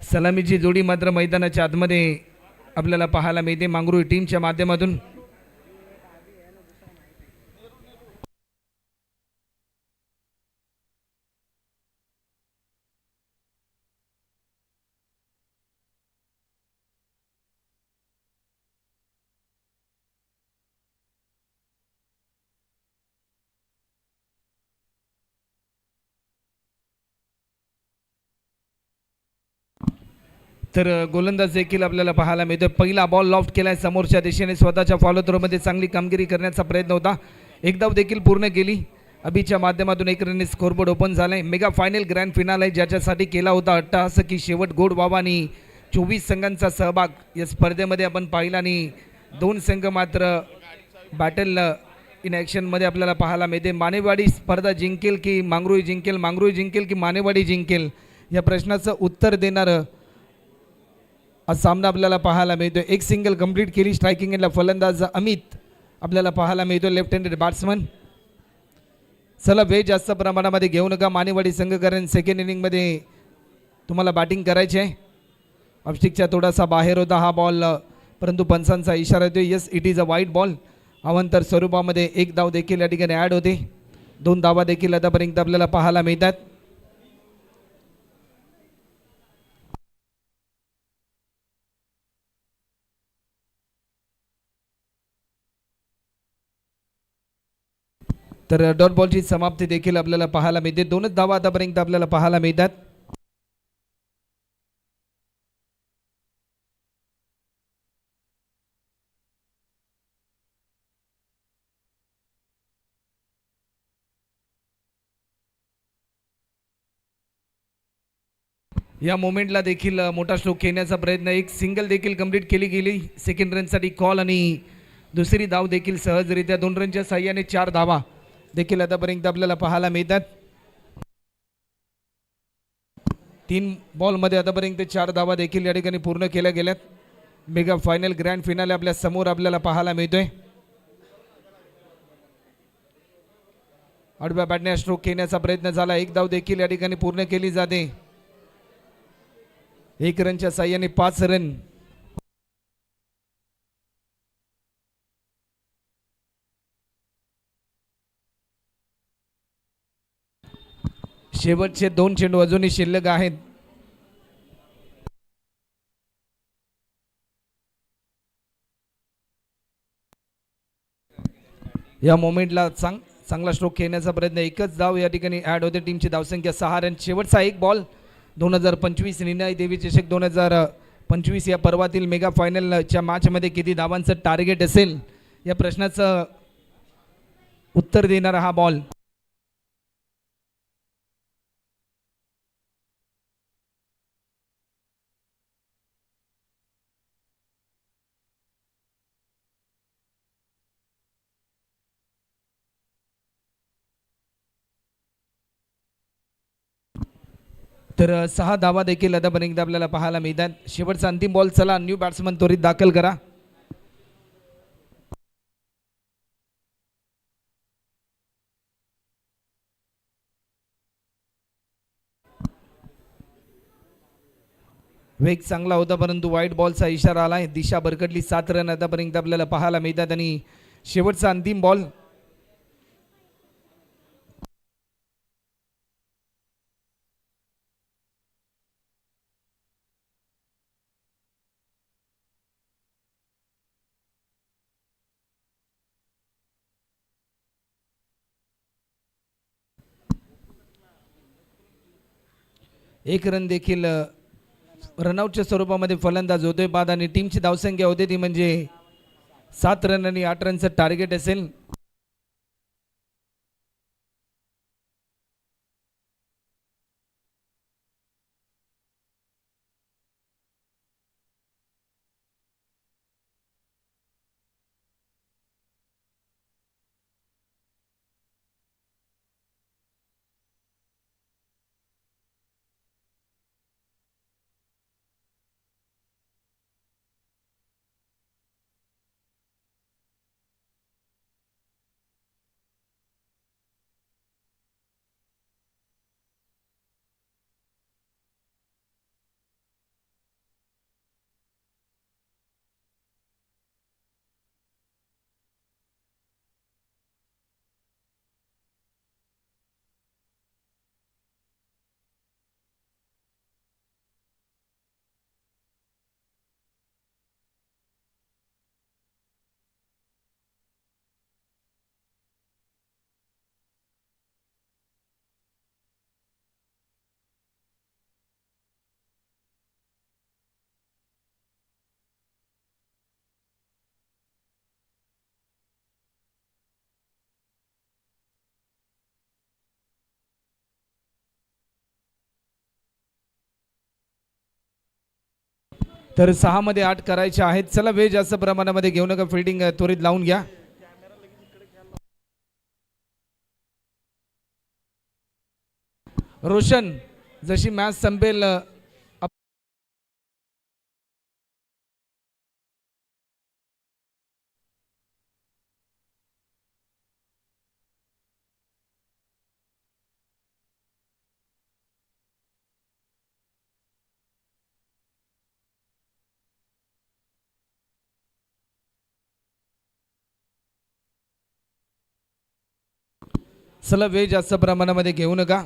सलामीची जोडी मात्र मैदानाच्या आतमध्ये आपल्याला पाहायला मिळते. मांगरू टीमच्या माध्यमातून तर गोलंदाज देखील आपल्याला पाहायला मिळतोय. पहिला बॉल लॉफ्ट केलाय समोरच्या दिशेने. स्वतःच्या फॉलो थ्रोमध्ये चांगली कामगिरी करण्याचा प्रयत्न होता. एक धाव देखील पूर्ण केली. अभिच्या माध्यमातून एक रनने स्कोरबोर्ड ओपन आहे मेगा फायनल ग्रँड फिनाल आहे ज्याच्यासाठी केला होता अट्टहास की शेवट गोड व्हावा आणि चोवीस संघांचा सहभाग या स्पर्धेमध्ये आपण पाहिला आणि दोन संघ मात्र बॅटल इन ॲक्शनमध्ये आपल्याला पाहायला मिळते. मानेवाडी स्पर्धा जिंकेल की मांगरुई जिंकेल? मांगरुई जिंकेल की मानेवाडी जिंकेल? या प्रश्नाचं उत्तर देणारं आज सामना आपल्याला पाहायला मिळतो एक सिंगल कंप्लीट केली स्ट्रायकिंग एंडला फलंदाज अमित. आपल्याला पाहायला मिळतो लेफ्ट हँडेड बॅट्समन चला वेळ जास्त प्रमाणामध्ये घेऊ नका. मानेवाडी संघ कारण सेकंड इनिंगमध्ये तुम्हाला बॅटिंग करायची आहे. ऑप्स्टिकच्या थोडासा बाहेर होता हा बॉल परंतु पंचांचा इशारा येतो येस इट इज अ वाईट बॉल अवंतर स्वरूपामध्ये एक धाव देखील या ठिकाणी ॲड होते. दोन धावा देखील आतापर्यंत आपल्याला पाहायला मिळतात. तर डॉट बॉलची समाप्ती देखील आपल्याला पाहायला मिळते. दोनच धावा आतापर्यंत आपल्याला पाहायला मिळतात. या मोमेंटला देखील मोठा श्लोक खेळण्याचा प्रयत्न एक सिंगल देखील कंप्लीट केली गेली. सेकंड रनसाठी कॉल आणि दुसरी धाव देखील सहजरित्या दोन रनच्या साह्याने चार धावा. देखील आतापर्यंत आपल्याला पाहायला मिळतात. तीन बॉलमध्ये आतापर्यंत चार धावा देखील या ठिकाणी पूर्ण केल्या गेल्यात. मेगा फायनल ग्रँड फिनाले आपल्यासमोर आपल्याला पाहायला मिळतोय. आडव्या बॅटने स्ट्रोक खेळण्याचा प्रयत्न झाला. एक धाव देखील या ठिकाणी पूर्ण केली जाते. एक रनच्या साह्याने पाच रन. शेवटचे दोन चेंडू अजूनही शिल्लक आहेत. या मोमेंटला चांग चांगला स्ट्रोक खेळण्याचा प्रयत्न. एकच धाव या ठिकाणी ॲड होते. टीमची धावसंख्या सहा रन शेवटचा एक बॉल दोन हजार पंचवीस निर्णय देवी चषक दोन हजार पंचवीस या पर्वातील मेगा फायनलच्या मॅचमध्ये किती धावांचं टार्गेट असेल या प्रश्नाचं उत्तर देणारा हा बॉल तर सहा धावा देखील आतापर्यंत आपल्याला पाहायला मिळतात. शेवटचा अंतिम बॉल चला न्यू बॅट्समन त्वरित दाखल करा. वेग चांगला होता परंतु वाईट बॉलचा इशारा आला दिशा भरकटली सात रन आतापर्यंत आपल्याला पाहायला मिळतात. आणि शेवटचा अंतिम बॉल एक रन देखील रनआउटच्या स्वरूपामध्ये फलंदाज होतोय. बाद आणि टीमची धावसंख्या होते ती म्हणजे सात रन आणि आठ रनचं टार्गेट असेल. तर सहामध्ये आठ करायचे आहेत. चला वेळ जास्त प्रमाणामध्ये घेऊ नका. फिल्डिंग त्वरित लावून घ्या. रोशन जशी मॅच संपेल चला वेळ जास्त प्रमाणामध्ये घेऊ नका.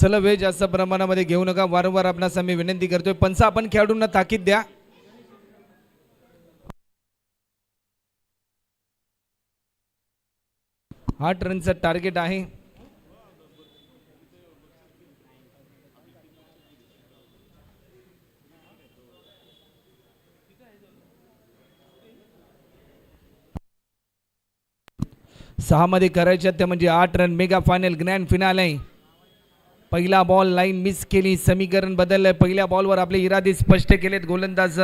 चला वेळ जास्त प्रमाणामध्ये घेऊ नका. वारंवार आपणास आम्ही विनंती करतोय. पंच आपण खेळाडूंना ताकीद द्या. आठ रनचं टार्गेट आहे. सहामध्ये करायच्या त्या म्हणजे आठ run mega final grand finale आहे पहिला बॉल लाईन मिस केली समीकरण बदललंय. पहिल्या बॉलवर आपले इरादे स्पष्ट केलेत गोलंदाज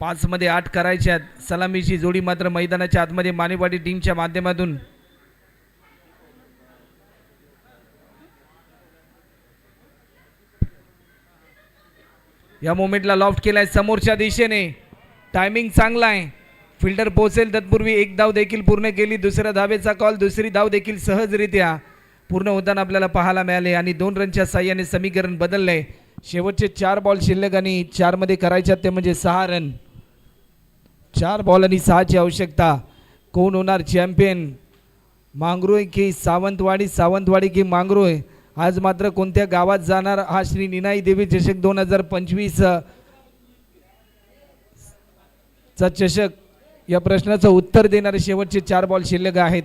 पाचमध्ये आठ करायच्यात सलामीची जोडी मात्र मैदानाच्या आतमध्ये मानेवाडी टीमच्या माध्यमातून. या मोमेंटला लॉफ्ट केलाय समोरच्या दिशेने. टायमिंग चांगला आहे. फिल्डर पोहोचेल तत्पूर्वी एक धाव देखील पूर्ण केली दुसऱ्या धावेचा कॉल दुसरी धाव देखील सहजरित्या पूर्ण होताना आपल्याला पाहायला मिळाले आणि दोन रनच्या साह्याने समीकरण बदललंय. शेवटचे चार बॉल शिल्लक आणि चारमध्ये करायच्यात ते म्हणजे सहा रन चार बॉल आणि सहाची आवश्यकता. कोण होणार चॅम्पियन मांगरोय की सावंतवाडी? सावंतवाडी की मांगरोय? आज मात्र कोणत्या गावात जाणार हा श्री निनाई देवी चषक दोन हजार पंचवीस? चा चषक या प्रश्नाचं उत्तर देणारे शेवटचे चार बॉल शिल्लक आहेत.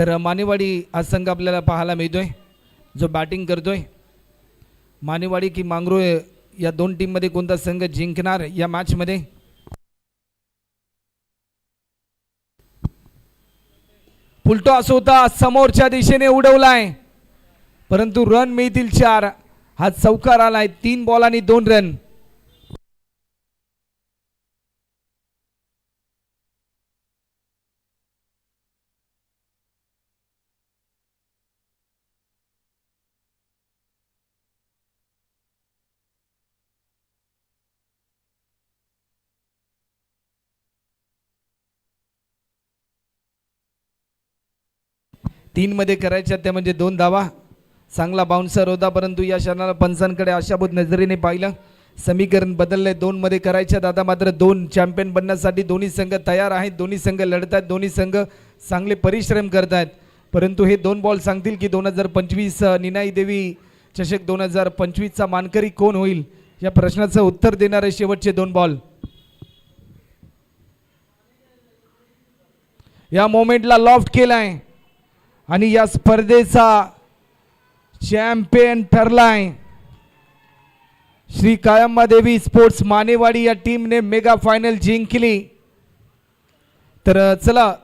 तर मानेवाडी हा संघ आपल्याला पाहायला मिळतोय. जो बॅटिंग करतोय. मानेवाडी की मांगरोळ या दोन टीममध्ये कोणता संघ जिंकणार या मॅचमध्ये फुलटो असो होता समोरच्या दिशेने उडवलाय. परंतु रन मिळतील चार. हा चौकार आलाय तीन बॉल आणि दोन रन तीनमध्ये करायच्या त्या म्हणजे दोन धावा चांगला बाउन्सर होता परंतु या क्षणाला पंचांकडे आशाभूत नजरेने पाहिलं. समीकरण बदललंय दोनमध्ये करायच्या दादा मात्र दोन चॅम्पियन बनण्यासाठी दोन्ही संघ तयार आहेत. दोन्ही संघ लढत आहेत दोन्ही संघ चांगले परिश्रम करत आहेत. परंतु हे दोन बॉल सांगतील की दोन हजार पंचवीस निनाई देवी चषक दोन हजार पंचवीसचा मानकरी कोण होईल? या प्रश्नाचं उत्तर देणारे शेवटचे दोन बॉल या मोमेंटला लॉफ्ट केलाय. आणि या स्पर्धेचा चॅम्पियन ठरलाय. श्री कायम्मादेवी स्पोर्ट्स मानेवाडी या टीमने मेगा फायनल जिंकली. तर चला